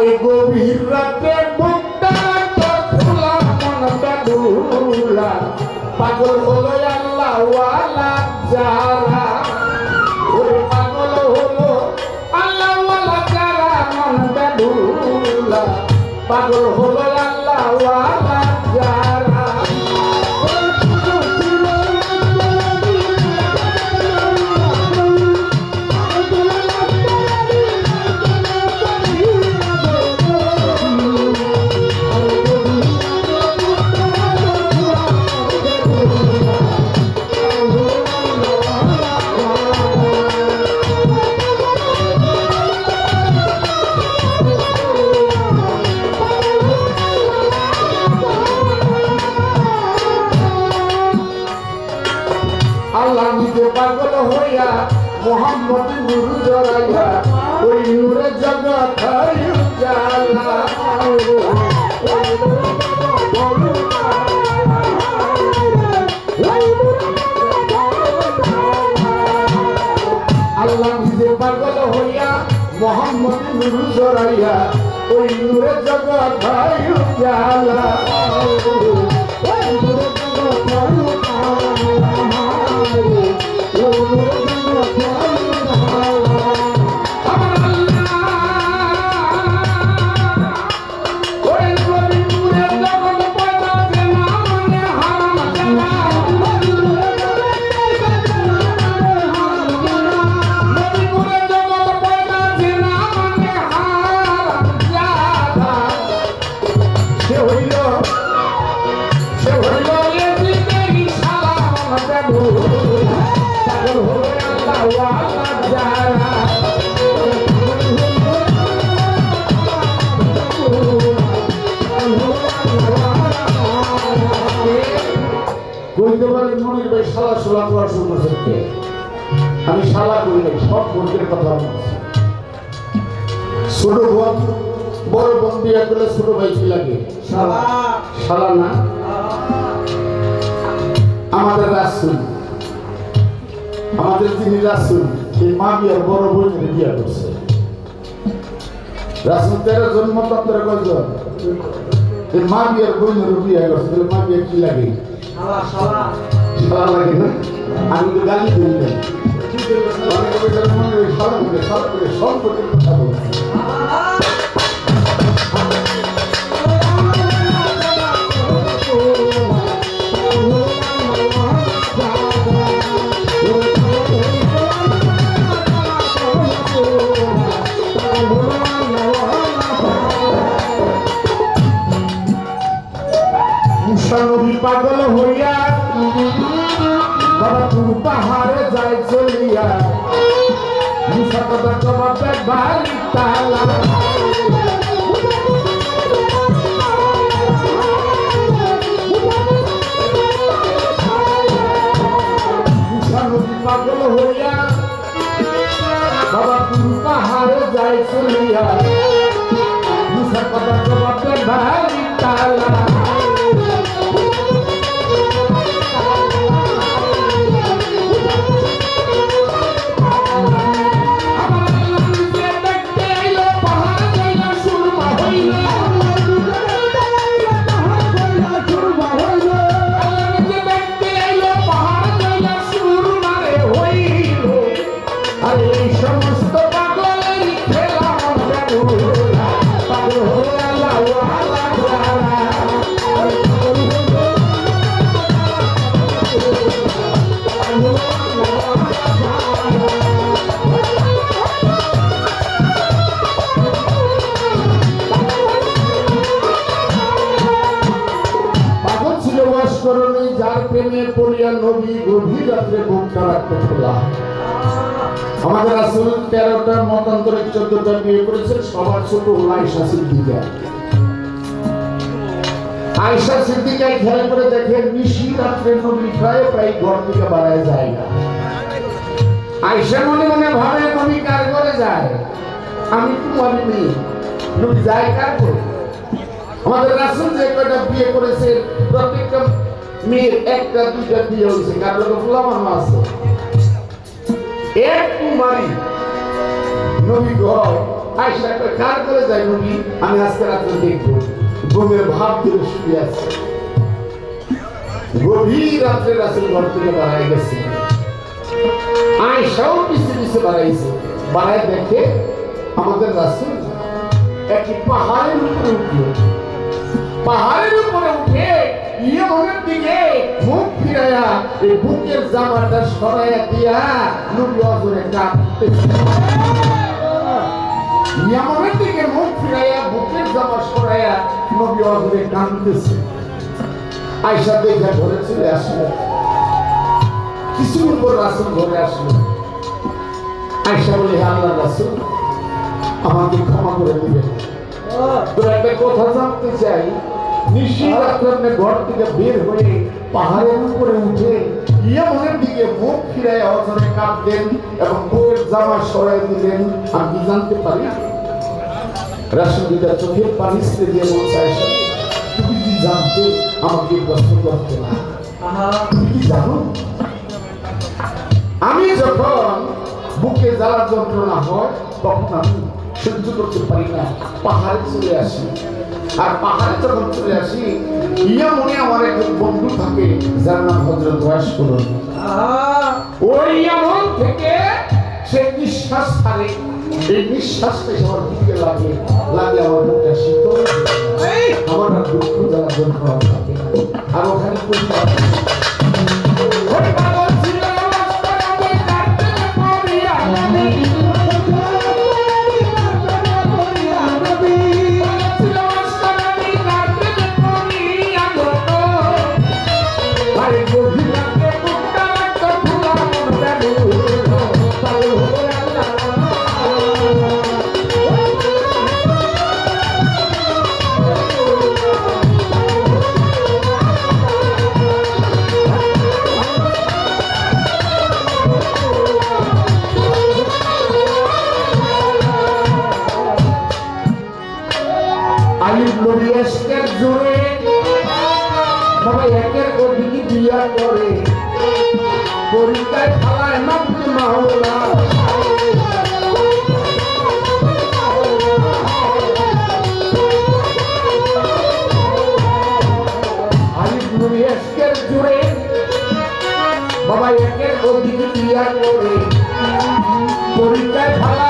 আরে গভীর রাতে বুকটা খোলা, মনটা দুলা পাগল হলো আল্লাহ ওয়ালা যারা। ওরে পাগল হলো আল্লাহ ওয়ালা যারা, মনটা দুলা পাগল হলো আল্লাহ ওয়ালা নিজে পাগল হইয়া মোহাম্মদ নুরু জড়াইয়া, ওই নূরে জগৎ জালা আল্লাহ নিজে পাগল হইয়া মোহাম্মদ নুরু জড়াইয়া, ওই নূরে জগৎ জালা আমার আমি শালা করি নাই সব বন্ধুর কথা ছোট বোন বড় বোন করলে ছোট ভাই লাগে শালা না আমাদের রাসুল আমাদের যিনি রাসুল এই মা বিয়ার বড় বোনের বিয়ে করছে। রাসুল তেরো জন্মতন্ত্রে কয়জন এই মা বিয়ার বোনের বিয়ে করছে মা বিয়ার কি লাগে? লাগে না? আমি তো গালি করি না। শালা করে, শালা করে, সব করে কথা বলছে। levantar. ছিল যার প্রেমে পড়িয়া নবী গভীর রাত্রে বুকটা রাখতে খোলা আমাদের আসল তেরোটা মতান্তরে চোদ্দটা বিয়ে করেছেন, সবার ছোট আয়সা সিদ্দিকা। আয়সা খেয়াল করে দেখে রাত্রে নবী প্রায় ঘর থেকে বাড়ায় যায় না। আয়সা মনে মনে ভাবে, নবী কার করে যায়? আমি কুমারী মেয়ে নবী যায় কার করে আমাদের রাসুল যে কয়টা বিয়ে করেছে প্রত্যেকটা মেয়ের একটা দুইটা বিয়ে হয়েছে কার লোক ফুলামানো আছে। এক কুমারী নবী ঘর আয়সা কয়, কার করে যাই নবী আমি আজকে রাত্রে দেখব। ভাব ধরে শুয়ে আছে। গভীর রাত্রে রাসুল ঘর থেকে বাড়ায় গেছে। আয়সাও পিছিয়ে পিছিয়ে বাড়াইছে। বাড়ায় দেখে আমাদের রাসুল একটি পাহাড়ের উপরে উঠল। পাহাড়ের উপরে উঠে ইয়মের দিকে মুখ ফিরাইয়া এই বুকের জামাটা সরাইয়া দিয়া নবী অজরে কাঁদতেছে ইয়মের দিকে মুখ ফিরাইয়া বুকের জামা সরাইয়া নবী অজরে কাঁদতেছে আয়সা দেখে ঘরে চলে আসলো। কিছুর উপর রাসুল ঘরে আসলো। আয়সা বলে, "হে আল্লাহ রাসুল, আমাকে ক্ষমা করে দিবেন। তো একটা কথা জানতে চাই। ঘর থেকে বের হয়ে পাহাড়ের উপরে উঠে ইয়ামনের দিকে মুখ ফিরায় অজরে কাঁদতেন এবং বুকের জামা সরাই দিলেন। আমি জানতে পারি? রাসুলিদা চোখের পানি দিয়ে বলছে তুমি কি জানতে আমাকে প্রশ্ন করতে না? তুমি কি জানো? আমি যখন বুকে জ্বালা যন্ত্রণা হয় তখন আমি সহ্য করতে পারি না। পাহাড়ে চলে আসি। আর পাহাড়ে যখন চলে আসি ইয়া মনে আমার একজন বন্ধু থাকে যার নাম হজরত বয়স করুন ওই আমল থেকে সে নিঃশ্বাস ছাড়ে এই নিঃশ্বাসটা আমার বুকে লাগে লাগে আমার বুকটা যায়। আমার দুঃখ জ্বালা যন্ত্রণা থাকে না। আর ওখানে পরিবার বিয়া করে। পরীক্ষায় ফালায় মাবুল মাওলা। বাবা একের অধিক বিয়া করে। পরীক্ষায় ফালায়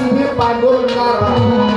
Ini pandur ngarang